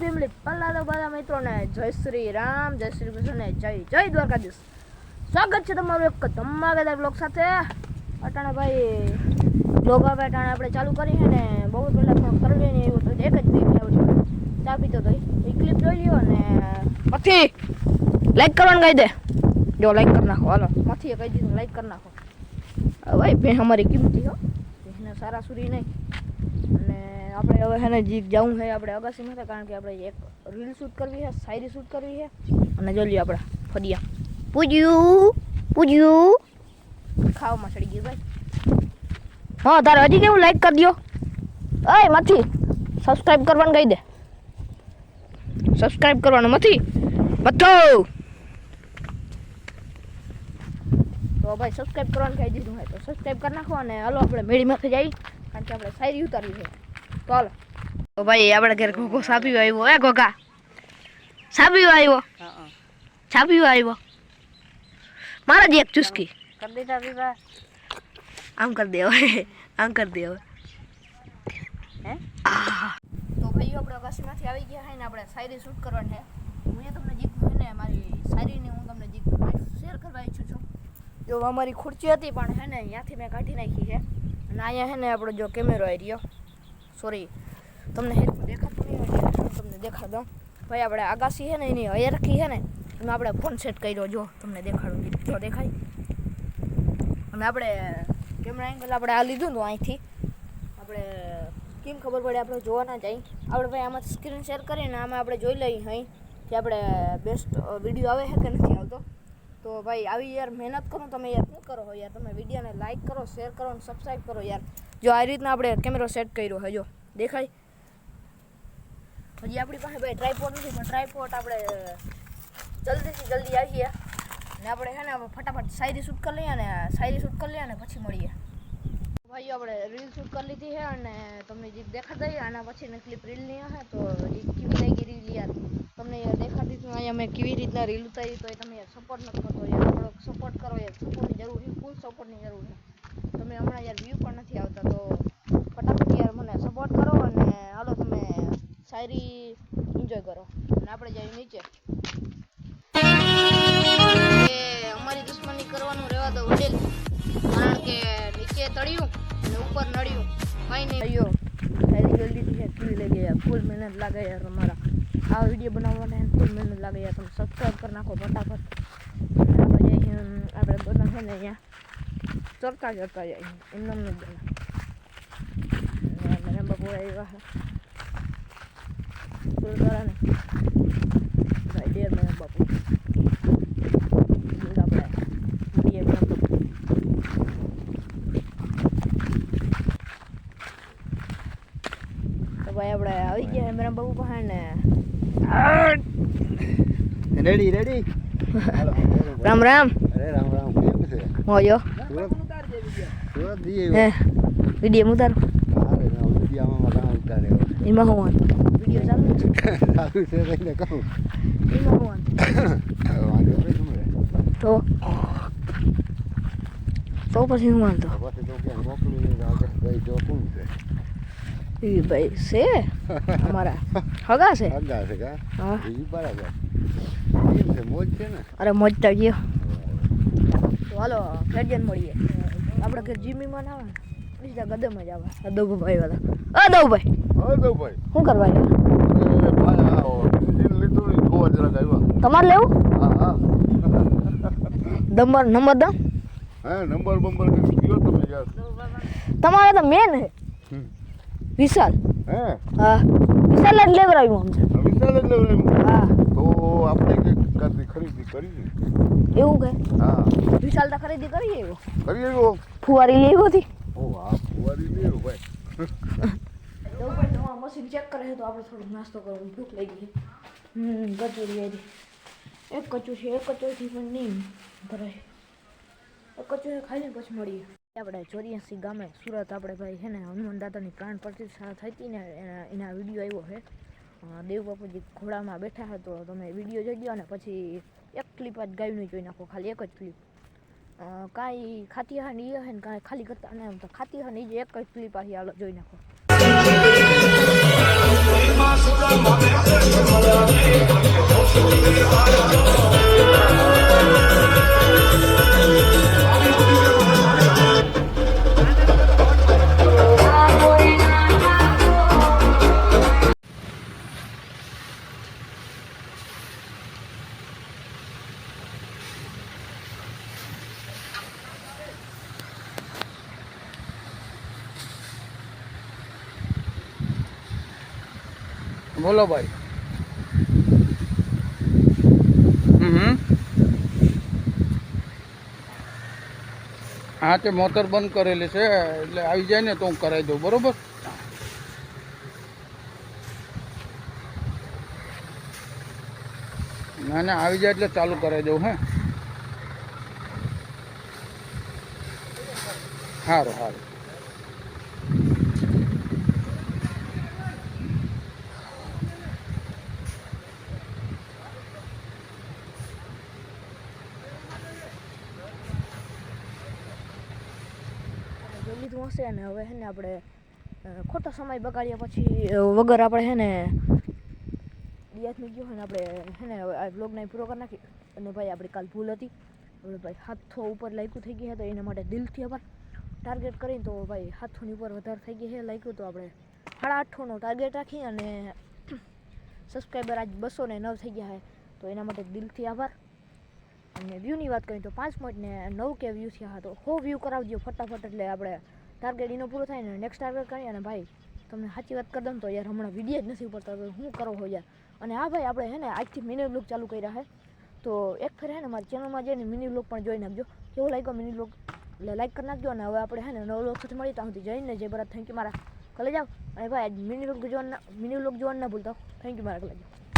મિત્રોને જય શ્રી રામ, જય શ્રી કૃષ્ણ જય જય દ્વારકાધીશ. સ્વાગત છે તમારું એક ધમાકેદાર બ્લોગ સાથે. અટાણે ભાઈ બ્લોગ હવે અટાણે આપણે ચાલુ કરી છે ને બહુ પહેલાં પણ કરવી ને એવું તો એક જ ક્લિપ આવ્યું ચા પીતો તો એ. ક્લિપ જોઈ લ્યો ને પછી લાઈક કરવાનું કહી દે. જો લાઈક કરી નાખો. હાલો. મથી કહી દીધું લાઈક કરી નાખો. ભાઈ, બેન અમારી કિંમતી હો. બેન સારા સુરી નહીં. આપણે હવે હેને જીત જવું છે આપણે અગાસીમાં છે કારણ કે આપણે એક રીલ શૂટ કરવી છે શાયરી શૂટ કરવી છે અને જોઈએ આપણે ફરિયા પૂજ્યું પૂજ્યું. ખાવામાં ચડી ગયું ભાઈ. હા તારે હજી કેવું? લાઈક કરી દો અય મથી. સબસ્ક્રાઇબ કરવાનું કહી દે. સબસ્ક્રાઇબ કરવાનું મથી. મથો. તો ભાઈ સબસ્ક્રાઇબ કરવાનું કહી દીધું હોય તો સબસ્ક્રાઇબ કરી નાખો અને હાલો આપણે મેળીમાંથી જઈ કારણ કે આપણે શાયરી ઉતારવી છે. તો હાલો તો ભાઈ આપણે ઘેર ઘોઘો સાપ્યો આવ્યો એ ઘોઘા? સાપ્યો આવ્યો? છાપ્યો આવ્યો? મારા જ એક ચુસ્કી. આમ કરી દે હવે આમ કરી દે હવે. હે? તો ભાઈઓ આપણે કાશીમાંથી આવી ગયા હે ને આપણે શાયરી શૂટ કરવાની છે હું એ તમને છે ને મારી શાયરીની હું તમને જીત શેર કરવા ઈચ્છું છું. જો અમારી ખુરચી હતી પણ હે ને ત્યાંથી મેં કાઢી નાખી છે. અને અહીંયા છે ને આપણો જો કેમેરો આવી રહ્યો. સોરી, તમને હેરખું દેખાતું નહીં તમને દેખાડ દઉં. ભાઈ, આપણે આગાસી છે ને, એની હયરખી છે ને, એમાં આપણે ફોન સેટ કર્યો, જો, તમને દેખાડું જો દેખાય. અને આપણે કેમેરા એંગલ આપણે આ લીધું હતું અહીંથી. આપણે કેમ ખબર પડે, આપણે જોવાના જાય આપણે ભાઈ, આમાં સ્ક્રીન શેર કરીને આમાં આપણે જોઈ લઈએ અહીં, કે આપણે બેસ્ટ વીડિયો આવે છે કે નથી આવતો. તો ભાઈ, આવી યાર મહેનત કરો, તમે યાર શું કરો છો યાર. તમે વિડીયોને લાઈક કરો શેર કરો અને સબસ્ક્રાઈબ કરો યાર. જો આ રીતના આપણે કેમેરો સેટ કર્યો છે જો. દેખાય? હજી આપણી પાસે ભાઈ ટ્રાયપોડ નથી, પણ ટ્રાયપોડ આપણે જલ્દીથી જલ્દી આવીએ. ને આપણે છે ને, આપણે ફટાફટ શાયરી શૂટ કરી લઈએ અને શાયરી શૂટ કરી લઈએ અને પછી મળીએ. ભાઈઓ, આપણે રીલ શૂટ કરી લીધી છે અને તમને જે દેખાડી દઈએ આના પછીની ક્લિપ રીલની હશે તો જે કેવી લાગી રીલ યાર તમને યાર? દેખાડી દીધું કેવી રીતના રીલ ઉતારી તો એ તમે સપોર્ટ નથી કરતો યાર. થોડોક સપોર્ટ કરો યાર. સપોર્ટની જરૂર છે ફૂલ સપોર્ટની જરૂર છે. તમે હમણાં યાર વ્યૂ પણ નથી આવતા, તો ફટાફટ યાર મને સપોર્ટ કરો અને હાલો તમે શાયરી એન્જોય કરો. અને આપણે જઈએ નીચે. અમારી દુશ્મની કરવાનું રહેવા દો ઉડેલ. કારણ કે નીચે તળિયું અને ઉપર નળિયું. કઈ નહીં. જલ્દીથી લઈ કેવી લાગે યાર. ફૂલ મહેનત લાગે યાર તમારા આ વીડિયો બનાવવાને ફૂલ મહેનત લાગે યાર તમે સબસ્ક્રાઈબ કરી નાખો ફટાફટ. આપણે બધા છે ને અહીંયા ચડતા ચડતા જાય એમને એમ બધા મને બપોર આવ્યા છે. ફૂલ કરે ને ડેર મને બાપુ. ભાઈ, આપણે આવી ગયા મેરા બાબુ પાસે ને. રેડી રેડી રામ રામ અરે રામ રામ કેમ છે? મોજો. વીડિયો ઉતાર. એમાં હું વીડિયો ચાલુ છે. સારું છે રહીને કહું. તો? તો પછી હું વાંધો? પછી તો કે મોકલું નહીં જો કોણ છે. એ ભાઈ છે? અમારા હગા છે? હગા છે કા? હા. બરાબર. કેમ છે? મોજ છે ને? અરે મોજ તો ગયો. તો હાલો ફેરજન મળીએ. આપણે ઘર જીમીમાં ના આવે બીજા ગદમ જ આવે. તો ભાઈ શું કરવા આવ્યા અરે ભાઈ ને જોવા જરાક આવ્યા. તમારે લેવું? હા હા. નંબર નંબર દમ હા નંબર બંબર ગયો તમે યાર? તમારે તો મેન હે. વિશાલ? હે? હા. વિશાલ જ લેવડાવ્યું આમ છે. વિશાલ જ લેવું હા. તો આપણે કાંઈ ખરીદી કરી એવું કે? હા. વિશાલ તો ખરીદી કરી આવ્યો. કરી આવ્યો? ફુવારી લેવી હતી. ઓ આ ફુવારી લેવો ભાઈ. મશીન ચેક કરે છે તો આપણે થોડોક નાસ્તો કરવો ભૂખ લાગી છે હમ કચોરી આવી. એક કચું છે એક કચોરીથી પણ નહીં ભરાય. એક કચોરી ખાઈને પછી મળીએ. આપણે ચોર્યાસી ગામે સુરત આપણે ભાઈ છે ને હનુમાન દાદાની પ્રાણ પ્રતિષ્ઠા થઈ હતી ને એના એના વીડિયો આવ્યો છે. દેવબાપુજી દેવ બાપુજી ઘોડામાં બેઠા હતા તો તમે વીડિયો જોઈ લો અને પછી એક ક્લિપ જ નહીં જોઈ નાખો, ખાલી એક જ ક્લિપ કાંઈ ખાતી હા ને એ હે ને કાંઈ ખાલી કરતા ને ખાતી હા ને એ જ એક જ ક્લિપ આ જોઈ નાખો. બોલો ભાઈ. હમ. હા, તે મોટર બંધ કરેલી છે, એટલે આવી જાય ને તો હું કરાવી દઉં, બરોબર? ના ના, આવી જાય એટલે ચાલુ કરાવી દઉં, હે. સારું સારું જોઈ લીધું હશે અને હવે હે ને આપણે ખોટો સમય બગાડ્યા પછી વગર આપણે હે ને રિયાજમાં ગયો ને આપણે હે ને હવે આ બ્લોગને પૂરો કરી નાખી અને ભાઈ, આપણી કાલ ભૂલ હતી. હવે ભાઈ, હાથો ઉપર લાગ્યું થઈ ગયું છે તો એના માટે દિલથી આભાર. ટાર્ગેટ કરીને તો ભાઈ, હાથોની ઉપર વધારે થઈ ગઈ છે લાગ્યું તો આપણે સાડા આઠોનો ટાર્ગેટ રાખી અને સબસ્ક્રાઈબર આજ બસો ને નવ થઈ ગયા છે તો એના માટે દિલથી આભાર. અને વ્યૂની વાત કરીએ તો પાંચ પોઈન્ટ ને નવ કે વ્યૂ થયા હતા. હો વ્યૂ કરાવજો ફટાફટ એટલે આપણે ટાર્ગેટ એનો પૂરો થાય ને નેક્સ્ટ ટાર્ગેટ કરીએ અને ભાઈ, તમને સાચી વાત કરી દઉં તો યાર હમણાં વીડિયો જ નથી ઉપડતા, તો શું કરો હો યાર? અને હા ભાઈ, આપણે હે ને આજથી મિની બ્લોગ ચાલુ કર્યા છે તો એક ફેર હે ને મારી ચેનલમાં જઈને મિની બ્લોગ પણ જોઈ નાખજો. કેવો લાગ્યો મિની બ્લોગ એટલે લાઈક કરી નાખજો અને હવે આપણે હે ને નવો બ્લોગ સાથે મળી ત્યાં સુધી જઈને જય બરાબર થેન્ક યુ મારા કલે જાઓ અને ભાઈ મિની બ્લોગ જોવાનું મિની બ્લોગ જોવાનું ના ભૂલતા થેન્ક યુ મારા કલે